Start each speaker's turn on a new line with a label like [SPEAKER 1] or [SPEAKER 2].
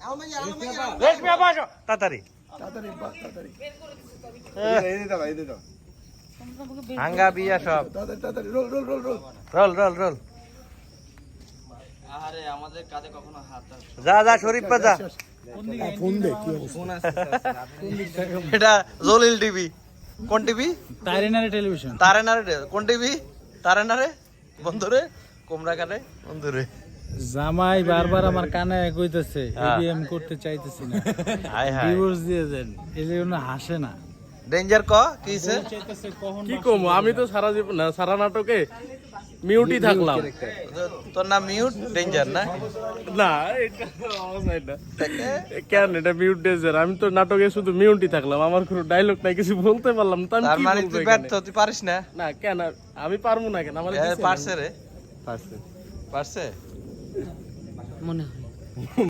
[SPEAKER 1] রেশমি আপা আসো। তাড়াতাড়ি।
[SPEAKER 2] তাড়াতাড়ি বাস তাড়াতাড়ি।
[SPEAKER 1] হাঙ্গা বিয়া সব।
[SPEAKER 2] তাড়াতাড়ি তাড়াতাড়ি রোল রোল রোল রোল।
[SPEAKER 1] রোল রোল রোল।
[SPEAKER 3] আরে আমাদের কাঁধে কখনো হাত আসে
[SPEAKER 1] যা যা শরীফ পা যা।
[SPEAKER 2] ফোন দে কি
[SPEAKER 1] এটা জলিল টিভি। কোন টিভি?
[SPEAKER 4] তাইরেনারে টেলিভিশন।
[SPEAKER 1] তারেনারে কোন টিভি? তারেনারে? বন্ধুরে? কোমরা কানে? বন্ধুরে?
[SPEAKER 4] জামাই বারবার আমার কানে কইতেছে
[SPEAKER 1] হ্যাঁ।
[SPEAKER 4] এবিএম করতে চাইতেছি না।
[SPEAKER 1] হাই হাই
[SPEAKER 4] ডিভোর্স দিয়ে দেন এই জন্য হাসে না।
[SPEAKER 1] ডেঞ্জার ক? কিছে
[SPEAKER 4] চাইতেছে
[SPEAKER 5] কি কম? আমি তো সারা জীবন না সারা নাটকে মিউটই থাকলাম।
[SPEAKER 1] তোর নাম মিউট ডেঞ্জার না?
[SPEAKER 5] না এটা কেন এটা মিউট ডেজার আমি তো নাটকে শুধু মিউটই থাকলাম। আমার কোনো ডায়লগ নাই কিছু বলতে পারলাম তো আমি কি
[SPEAKER 1] মানে
[SPEAKER 5] বলব
[SPEAKER 1] তুই ব্যর্থ তুই পারিস না?
[SPEAKER 5] না কেন? আমি পারব না কেন? আমার
[SPEAKER 1] পারছে রে।
[SPEAKER 5] পারছে।
[SPEAKER 1] পারছে? মনে হয়